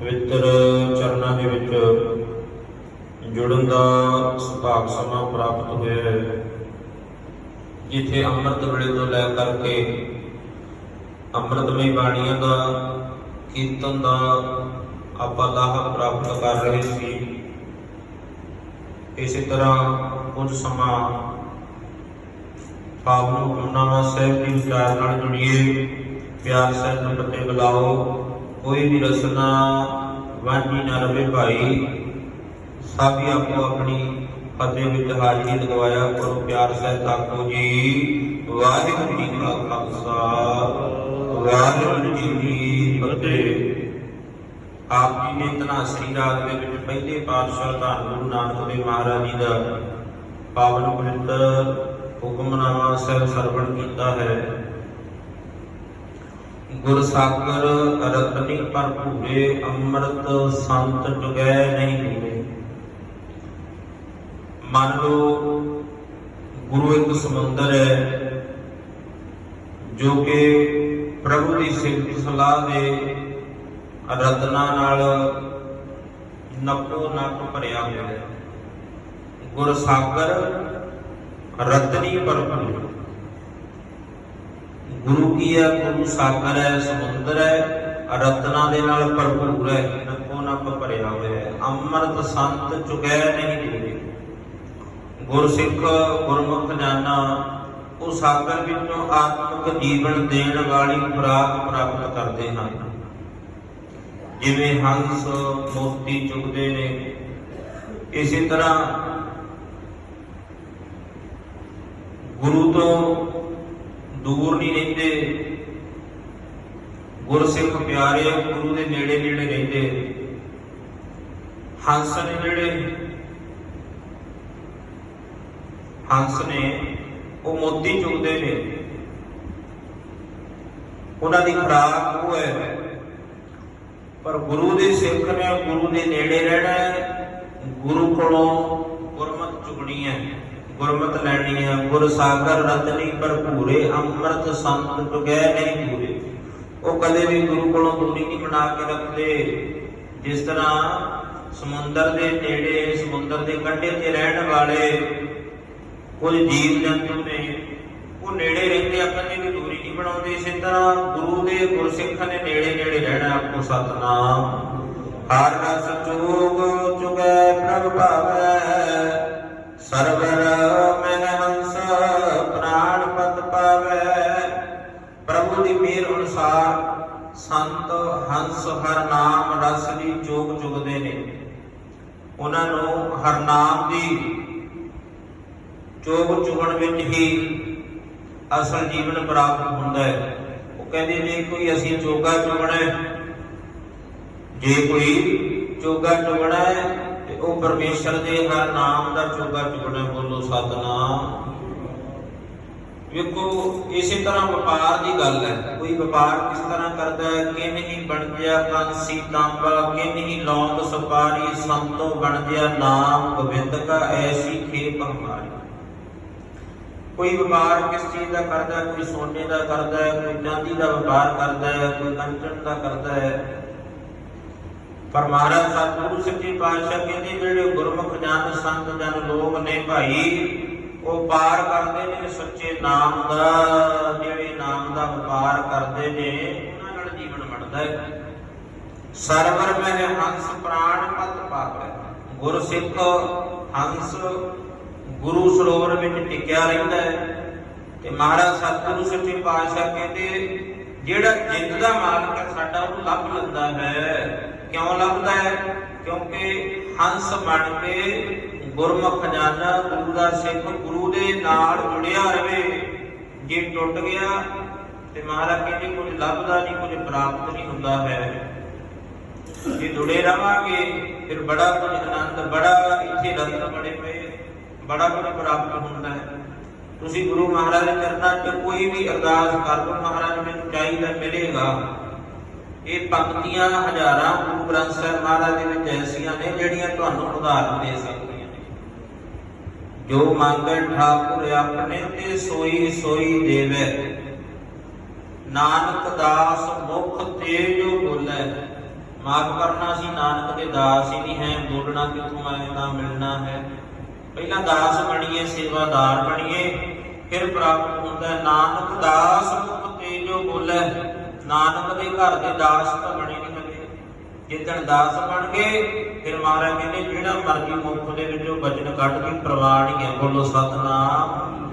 ਪਵਿੱਤਰ ਚਰਨਾਂ ਦੇ ਵਿੱਚ ਜੁੜਨ ਦਾ ਸੁਭਾਗ ਸਮਾਂ ਪ੍ਰਾਪਤ ਹੋਇਆ ਹੈ। ਜਿੱਥੇ ਅੰਮ੍ਰਿਤ ਵੇਲੇ ਤੋਂ ਲੈ ਕਰਕੇ ਅੰਮ੍ਰਿਤਮਈ ਬਾਣੀਆਂ ਦਾ ਕੀਰਤਨ ਦਾ ਆਪਾਂ ਲਾਭ ਪ੍ਰਾਪਤ ਕਰ ਰਹੇ ਸੀ। ਇਸੇ ਤਰ੍ਹਾਂ ਕੁਝ ਸਮਾਂ ਪਾਵਨ ਹੁਕਮਨਾਮਾ ਸਾਹਿਬ ਦੀ ਵਿਚਾਰ ਨਾਲ ਜੁੜੀਏ। ਪਿਆਰ ਸਾਹਿਬ ਨੂੰ ਪਤੇ ਬੁਲਾਓ। ਕੋਈ ਵੀ ਰਸਨਾ ਵਾਂਝੀ ਨਾ ਰਵੇ ਭਾਈ। ਸਭੀ ਆਪੋ ਆਪਣੀ ਫਤਿਹ ਵਿੱਚ ਹਾਜ਼ਰੀ ਲਗਵਾਇਆ ਕਰੋ ਪਿਆਰ ਸਾਹਿਬ ਤਾਕੋ ਜੀ। ਵਾਹਿਗੁਰੂ ਜੀ ਕਾ ਖਾਲਸਾ, ਵਾਹਿਗੁਰੂ ਜੀ ਕੀ ਫਤਿਹ। ਆਪ ਜੀ ਨੇ ਧਨਾਸਰੀ ਰਾਗ ਦੇ ਵਿੱਚ ਪਹਿਲੇ ਪਾਤਸ਼ਾਹ ਧੰਨ ਗੁਰੂ ਨਾਨਕ ਦੇਵ ਮਹਾਰਾਜ ਜੀ ਦਾ ਪਾਵਨ ਪਵਿੱਤਰ ਹੁਕਮਨਾਮਾ ਸਾਹਿਬ ਸਰਵਣ ਕੀਤਾ ਹੈ। ਗੁਰ ਸਾਗਰ ਰਤਨੀ ਭਰਪੂਰੇ, ਅੰਮ੍ਰਿਤ ਸੰਤ ਜੁਗੈ ਨਹੀਂ ਮਿਲੇ ਮੰਨ ਲਓ, ਗੁਰੂ ਇੱਕ ਸਮੁੰਦਰ ਹੈ, ਜੋ ਕਿ ਪ੍ਰਭੂ ਦੀ ਸਿਫਤ ਸਲਾਹ ਦੇ ਰਤਨਾ ਨਾਲ ਨਕੋ ਨਕ ਭਰਿਆ ਹੋਇਆ ਹੈ। ਗੁਰ ਸਾਗਰ ਰਤਨੀ ਭਰਪੂਰ। ਗੁਰੂ ਕੀ ਹੈ, ਗੁਰੂ ਸਾਗਰ ਹੈ, ਸਮੁੰਦਰ ਹੈ, ਰਤਨਾ ਦੇ ਨਾਲ ਭਰਪੂਰ ਹੈ ਨਕੋ ਨਕ ਭਰਿਆ ਹੋਇਆ ਹੈ। ਅੰਮ੍ਰਿਤ ਸੰਤ ਚੁਗੈ ਨਹੀਂ ਦੂਰੇ ਗੁਰਸਿੱਖ, ਗੁਰਮੁਖ ਜਾਨਾ, ਉਹ ਸਾਗਰ ਵਿੱਚੋਂ ਆਤਮਿਕ ਜੀਵਨ ਦੇਣ ਵਾਲੀ ਖੁਰਾਕ ਪ੍ਰਾਪਤ ਕਰਦੇ ਹਨ। ਜਿਵੇਂ ਹੰਸ, ਮੋਤੀ ਚੁਗਦੇ ਨੇ। ਇਸੇ ਤਰ੍ਹਾਂ ਗੁਰੂ ਤੋਂ ਦੂਰ ਨਹੀਂ ਰਹਿੰਦੇ। ਗੁਰਸਿੱਖ ਪਿਆਰੇ ਗੁਰੂ ਦੇ ਨੇੜੇ ਨੇੜੇ ਰਹਿੰਦੇ। ਹੰਸ ਨੇ ਜਿਹੜੇ ਹੰਸ ਨੇ, ਉਹ ਮੋਤੀ ਚੁਗਦੇ ਨੇ। ਉਹਨਾਂ ਦੀ ਖੁਰਾਕ ਉਹ ਹੈ। ਪਰ ਗੁਰੂ ਦੇ ਸਿੱਖ ਨੇ ਗੁਰੂ ਦੇ ਨੇੜੇ ਰਹਿਣਾ ਹੈ। ਗੁਰੂ ਕੋਲੋਂ ਗੁਰਮਤ ਚੁਗਣੀ ਹੈ। ਗੁਰਮਤ ਲੈਣੀ ਹੈ ਗੁਰ ਸਾਗਰ ਰਤਨੀ ਭਰਪੂਰੇ, ਅੰਮ੍ਰਿਤ ਸੰਤ ਟੁਗੈ ਨਹੀਂ ਪੂਰੇ। ਉਹ ਕਦੇ ਵੀ ਗੁਰੂ ਕੋਲੋਂ ਦੂਰੀ ਨਹੀਂ ਬਣਾ ਕੇ ਰੱਖਦੇ। ਜਿਸ ਤਰ੍ਹਾਂ ਸਮੁੰਦਰ ਦੇ ਨੇੜੇ, ਸਮੁੰਦਰ ਦੇ ਕੰਢੇ ਤੇ ਰਹਿਣ ਵਾਲੇ ਕੁਝ ਜੀਵ ਜੰਤੂ ਨੇ, ਉਹ ਨੇੜੇ ਰਹਿੰਦੇ ਆ ਦੀ ਵੀ ਦੂਰੀ ਨਹੀਂ ਬਣਾਉਂਦੇ। ਇਸੇ ਤਰ੍ਹਾਂ ਗੁਰੂ ਦੇ ਗੁਰਸਿੱਖਾਂ ਨੇ ਨੇੜੇ ਨੇੜੇ ਰਹਿਣਾ ਆਪੋ ਸਤਨਾਮ। ਹਰ ਰਸ ਚੋਗ ਚੁਗੈ ਪ੍ਰਭ ਭਾਵੈ। ਸਰਵਰ ਮਹਿ ਹੰਸ ਪ੍ਰਾਣ ਪਤ ਪਾਵੈ। ਪ੍ਰਭੂ ਦੀ ਮਿਹਰ ਅਨੁਸਾਰ ਸੰਤ ਹੰਸ ਹਰ ਨਾਮ ਰਸ ਦੀ ਚੋਗ ਚੁਗਦੇ ਨੇ। ਉਹਨਾਂ ਨੂੰ ਹਰ ਨਾਮ ਦੀ ਚੋਗ ਚੁਗਣ ਵਿੱਚ ਹੀ ਅਸਲ ਜੀਵਨ ਪ੍ਰਾਪਤ ਹੁੰਦਾ ਹੈ। ਉਹ ਕਹਿੰਦੇ ਜੇ ਕੋਈ ਅਸੀਂ ਚੋਗਾ ਚੁਗਣਾ ਜੇ ਕੋਈ ਚੋਗਾ ਚੁਗਣਾ ਉਹ ਪਰਮੇਸ਼ਰ ਦੇ ਹਰ ਨਾਮ ਦਾ ਚੋਗਾ ਚੁਗਣਾ ਬੋਲੋ ਸਤਨਾਮ। ਵੇਖੋ, ਇਸੇ ਤਰ੍ਹਾਂ ਵਪਾਰ ਦੀ ਗੱਲ ਹੈ। ਕੋਈ ਵਪਾਰ ਕਿਸ ਤਰ੍ਹਾਂ ਕਰਦਾ ਹੈ? ਕਿ ਨਹੀਂ ਬਣ ਗਿਆ ਕਾਂਸੀ ਤਾਂਬਾ ਕਿ ਨਹੀਂ ਲੌਂਗ ਸੁਪਾਰੀ ਸੰਤੋ ਬਣ ਗਿਆ ਨਾਮ ਗੋਬਿੰਦ ਕਾ, ਐਸੀ ਖੇਪ ਹਮਾਰੀ। ਕੋਈ ਵਪਾਰ ਕਿਸ ਚੀਜ਼ ਦਾ ਕਰਦਾ ਕੋਈ ਸੋਨੇ ਦਾ ਕਰਦਾ ਹੈ, ਕੋਈ ਚਾਂਦੀ ਦਾ ਵਪਾਰ ਕਰਦਾ ਹੈ, ਕੋਈ ਕੰਚਨ ਦਾ ਕਰਦਾ ਹੈ। ਪਰ ਮਹਾਰਾਜ ਸਤਿਗੁਰੂ, ਸੱਚੇ ਪਾਤਸ਼ਾਹ ਕਹਿੰਦੇ ਜਿਹੜੇ ਗੁਰਮੁਖ ਜਨ ਸੰਤ ਜਨ ਲੋਕ ਨੇ ਭਾਈ, ਉਹ ਪਾਰ ਕਰਦੇ ਨੇ, ਸੱਚੇ ਨਾਮ ਦਾ, ਜਿਹੜੇ ਨਾਮ ਦਾ ਵਪਾਰ ਕਰਦੇ ਨੇ, ਉਹਨਾਂ ਨਾਲ ਜੀਵਨ ਬਣਦਾ ਹੈ। ਸਰਵਰ ਮਹਿ ਹੰਸ ਪ੍ਰਾਣ ਪਤ ਪਾਵੈ। ਗੁਰ ਸਿੱਖ ਹੰਸ ਗੁਰੂ ਸਰੋਵਰ ਵਿੱਚ ਟਿਕਿਆ ਰਹਿੰਦਾ ਹੈ। ਤੇ ਮਹਾਰਾਜ ਸਤਿਗੁਰੂ, ਸੱਚੇ ਪਾਤਸ਼ਾਹ ਕਹਿੰਦੇ, ਜਿਹੜਾ ਜਿੱਤ ਦਾ ਮਾਲਕ ਹੈ, ਸਾਡਾ ਉਹ ਲੱਭ ਲੈਂਦਾ ਹੈ। ਕਿਉਂ ਲੱਭਦਾ ਹੈ? ਕਿਉਂਕਿ ਹੰਸ ਬਣ ਕੇ ਗੁਰਮੁਖ ਖਜ਼ਾਨਾ ਗੁਰੂ ਦਾ ਸਿੱਖ ਗੁਰੂ ਦੇ ਨਾਲ ਜੁੜਿਆ ਰਵੇ ਜੇ ਟੁੱਟ ਗਿਆ ਤੇ ਮਹਾਰਾਜ ਕਹਿੰਦੇ ਕੁਝ ਲੱਭਦਾ ਨਹੀਂ, ਕੁਝ ਪ੍ਰਾਪਤ ਨਹੀਂ ਹੁੰਦਾ ਹੈ। ਜੇ ਜੁੜੇ ਰਵਾਂਗੇ, ਫਿਰ ਬੜਾ ਕੁਝ ਆਨੰਦ, ਬੜਾ ਇੱਥੇ ਰਤਨ ਬੜੇ ਪਏ ਬੜਾ ਕੁਝ ਪ੍ਰਾਪਤ ਹੁੰਦਾ ਹੈ। ਤੁਸੀਂ ਗੁਰੂ ਮਹਾਰਾਜ ਦੇ ਚਰਨਾਂ 'ਚ ਕੋਈ ਵੀ ਅਰਦਾਸ ਕਰ ਦੋ ਮਹਾਰਾਜ ਮੈਨੂੰ ਚਾਹੀਦਾ ਮਿਲੇਗਾ। ਇਹ ਪੰਕਤੀਆਂ ਹਜ਼ਾਰਾਂ ਗੁਰੂ ਗ੍ਰੰਥ ਸਾਹਿਬ ਮਹਾਰਾਜ ਦੇ ਵਿੱਚ ਐਸੀਆਂ ਨੇ ਜਿਹੜੀਆਂ ਤੁਹਾਨੂੰ ਉਦਾਹਰਨ ਦੇ ਸਕਦੀਆਂ ਨੇ। ਜੋ ਮੰਗੈ ਠਾਕੁਰ ਆਪਣੇ ਤੇ ਸੋਈ ਸੋਈ ਦੇਵੇ, ਨਾਨਕ ਦਾਸ ਮੁਖ ਤੇ ਜੋ ਬੋਲੇ। ਮਾਫ ਕਰਨਾ ਸੀ, ਨਾਨਕ ਦੇ ਦਾਸ ਹੀ ਨਹੀਂ ਹੈ, ਬੋਲਣਾ ਕਿਥੋਂ ਆਏ ਤਾਂ ਮਿਲਣਾ ਹੈ। ਪਹਿਲਾਂ ਦਾਸ ਬਣੀਏ, ਸੇਵਾਦਾਰ ਬਣੀਏ, ਫਿਰ ਪ੍ਰਾਪਤ ਹੁੰਦਾ ਨਾਨਕ ਦਾਸ ਮੁਖ ਤੇ ਜੋ ਬੋਲੇ। ਨਾਨਕ ਦੇ ਘਰ ਦੇ ਦਾਸ ਤਾਂ ਬਣੇ ਨਹੀਂ ਕਦੇ ਜਿੱਦਣ ਦਾਸ ਬਣ ਗਏ, ਫਿਰ ਮਹਾਰਾਜ ਕਹਿੰਦੇ, ਜਿਹੜਾ ਮਰਜ਼ੀ ਮੁਖ ਦੇ ਵਿੱਚੋਂ ਬਚਨ ਕੱਢ ਕੇ ਪ੍ਰਵਾਨ ਹੈ। ਬੋਲੋ, ਸਤਨਾਮ।